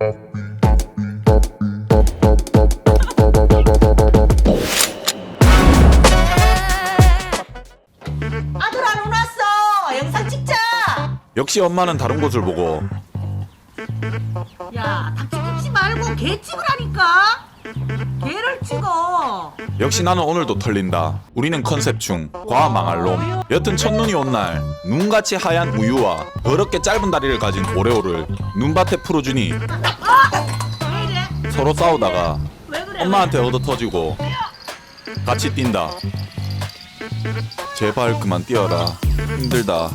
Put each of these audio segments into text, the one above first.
아들 안 오났어. 영상 찍자. 역시 엄마는 다른 곳을 보고 야, 닭집 찍지 말고 개 찍으라니까. 역시 나는 오늘도 털린다. 우리는 컨셉 중 과학 망할 놈. 여튼 첫눈이 온 날 눈같이 하얀 우유와 더럽게 짧은 다리를 가진 오레오를 눈밭에 풀어주니? 서로 싸우다가? 엄마한테 얻어 터지고 같이 뛴다. 제발 그만 뛰어라. 힘들다.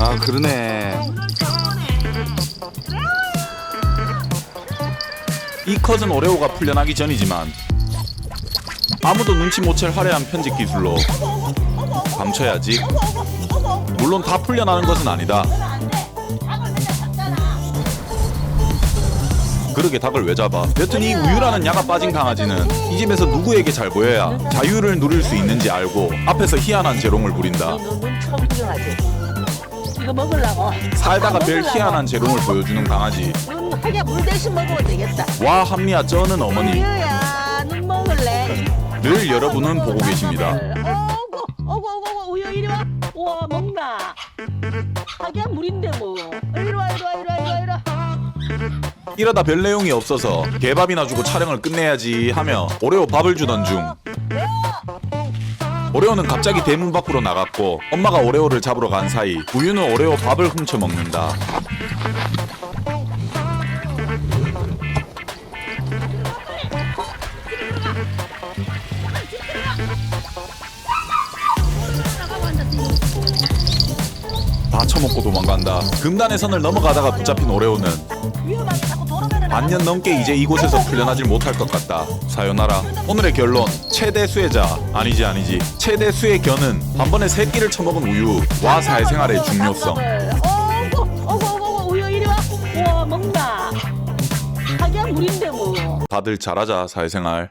아 그러네 이 컷은 오레오가 풀려나기 전이지만 아무도 눈치 못 챌 화려한 편집 기술로 감춰야지. 물론 다 풀려나는 것은 아니다. 그러게 닭을 왜 잡아? 여튼 이 우유라는 야가 빠진 강아지는 이 집에서 누구에게 잘 보여야 자유를 누릴 수 있는지 알고 앞에서 희한한 재롱을 부린다. 이거 먹으려고? 살다가 별 희한한 재롱을 보여주는 강아지. 눈 하게 물 대신 먹으면 되겠다. 와 합리화 쩌는 어머니. 우유야, 눈 먹을래? 늘 여러분은 보고 계십니다. 어구, 어구, 어구, 어구, 우유 이리 와. 와, 먹나? 하기야 물인데 뭐. 이리 와, 이리 와, 이리 와, 이리 와, 이리 와. 이러다 별 내용이 없어서 개밥이나 주고 촬영을 끝내야지 하며 오레오 밥을 주던 중 오레오는 갑자기 대문 밖으로 나갔고 엄마가 오레오를 잡으러 간 사이 우유는 오레오 밥을 훔쳐 먹는다. 다 처먹고 도망간다. 금단의 선을 넘어가다가 붙잡힌 오레오는. 반년 넘게 이제 이곳에서 풀려나질 못할 것 같다. 사요나라. 오늘의 결론. 최대 수혜자. 아니지 아니지. 최대 수의 견은 단번에 세 끼를 처먹은 우유. 와 사회생활의 중요성. 어구, 어구, 어구, 어구, 우유 이리 와. 와, 먹나? 하기야 물인데 뭐. 다들 잘하자 사회생활.